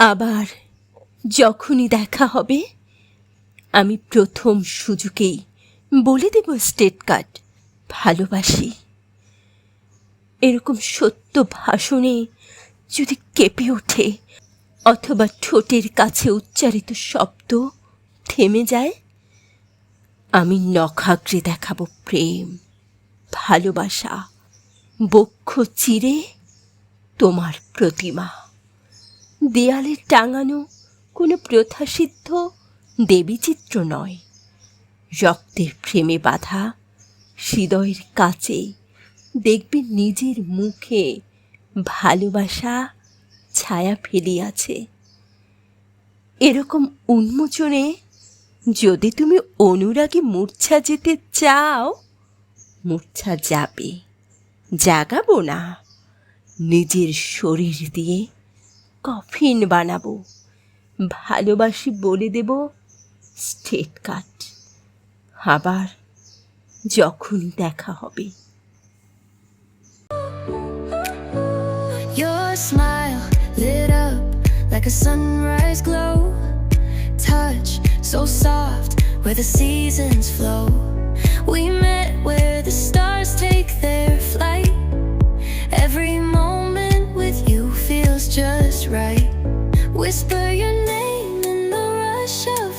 আবার যখনই দেখা হবে, আমি প্রথম সুযোগেই বলে দেব স্টেট কার্ড ভালোবাসি। এরকম সত্য ভাষণে যদি কেঁপে ওঠে, অথবা ঠোঁটের কাছে উচ্চারিত শব্দ থেমে যায়, আমি নখাগ্রে দেখাবো প্রেম, ভালোবাসা, বক্ষ চিরে তোমার প্রতিমা। দেয়ালে টাঙানো কোনো প্রথাসিদ্ধ দেবীচিত্র নয়। রক্তের প্রেমে বাঁধা হৃদয়ের কাছে দেখবে নিজের মুখে ভালোবাসা ছায়া ফেলিয়াছে। এরকম উন্মোচনে যদি তুমি অনুরাগে মূর্ছা যেতে চাও, মূর্ছা যাবে, জাগাবো না নিজের শরীর দিয়ে। কফিন বানাবো ভালোবাসি বলে দেব স্টেট কাট আবার যখনই দেখা হবে Your smile lit up like a sunrise glow. Touch so soft where the seasons flow. We met where the stars take their flight. Every Whisper your name in the rush of